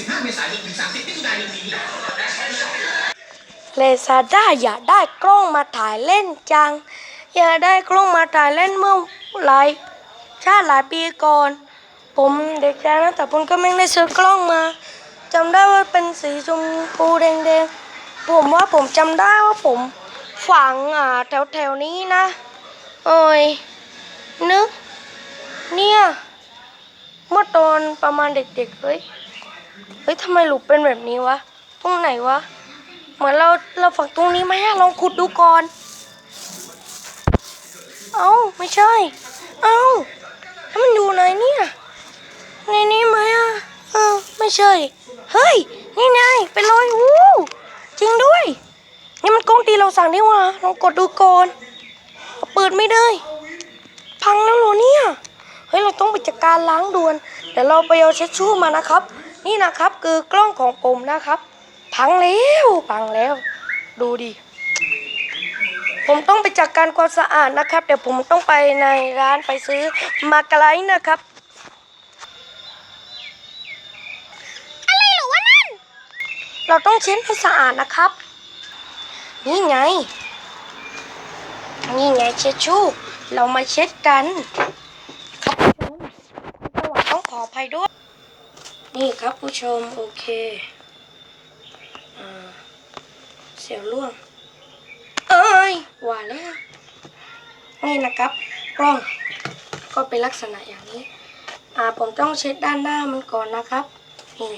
15 เมษายนถึง 30มิถุนายนนี้เลซาด้าอยากได้กล้องมาถ่ายเล่นจัง อยากได้กล้องมาถ่ายเล่นเมื่อหลายชาติหลายปีก่อน ผมเด็กชายนะแต่ผมก็ไม่ได้ซื้อกล้องมาจำได้ว่าเป็นสีชมพูแดงๆ ผมว่าผมจำได้ว่าผมฝังอ่าแถวๆนี้นะเอ้ยนึกเนี่ยเมื่อตอนประมาณเด็กๆเฮ้ย เฮ้ยทำไมหลุมเป็นแบบนี้วะ ตรงไหนวะ เหมือนเราเราฝังตรงนี้ไหมลองขุดดูก่อน เอ้าไม่ใช่ เอ้าแล้วมันอยู่ไหนเนี่ย ในนี้ไหมอะเออไม่ใช่ เฮ้ย นี่ไงเป็นรอยวู้จริงด้วย นี่มันกล้องที่เราสั่งนี่หว่าลองกดดูก่อน เปิดไม่ได้ พังแล้วเหรอเนี่ย เฮ้ย เราต้องไปจัดการล้างด่วน เดี๋ยวเราไปเอาเช็ดชู่มานะครับ นี่นะครับคือกล้องของผมนะครับ พังแล้วพังแล้ว ดูดิผมต้องไปจัดการความสะอาดนะครับ เดี๋ยวผมต้องไปในร้านไปซื้อมากไลท์นะครับอะไรหรือวะนั่น เราต้องเช็ดให้สะอาดนะครับ นี่ไง นี่ไงเช็ดชู่ เรามาเช็ดกันครับผู้ชมจังหวะต้องขออภัยด้วย นี่ครับผู้ชม โอเคอเสียวล่วง เอ้ยว่าแล้ว นี่นะครับกล้องก็เป็นลักษณะอย่างนี้ อ่าผมต้องเช็ดด้านหน้ามันก่อนนะครับนี่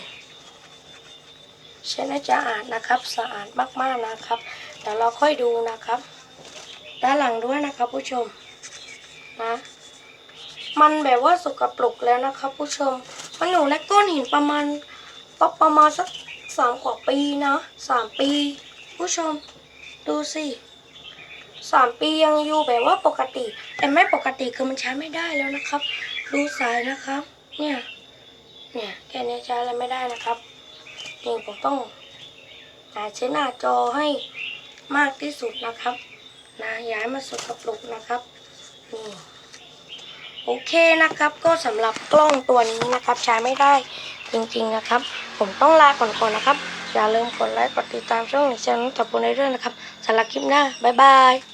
เช็ดให้สะอาดนะครับ สะอาดมากๆนะครับเดี๋ยวเราค่อยดูนะครับ ด้านหลังด้วยนะครับ ผู้ชมนะมันแบบว่าสกปรกแล้วนะครับ ผู้ชม มันอยู่ในก้อนหินประมาณประประมาณสักสามกว่าปีนะสามปี ผู้ชมดูสิสามปียังอยู่แบบว่าปกติ แต่ไม่ปกติคือมันใช้ไม่ได้แล้วนะครับ ดูสายนะครับ เนี่ยเนี่ยแค่นี้ใช้อะไรไม่ได้นะครับนี่ผมต้องหาใช้หน้าจอให้มากที่สุดนะครับ นะย่าให้มันสกปรกนะครับนี่ โอเคนะครับ ก็สำหรับกล้องตัวนี้นะครับ ใช้ไม่ได้จริงๆนะครับ ผมต้องลาก่อนๆนะครับ อย่าลืมกดไลค์กดติดตามช่องในึ่งช่องตับบุญในเรื่องนะครับสำหรับคลิปหน้าบ๊ายบาย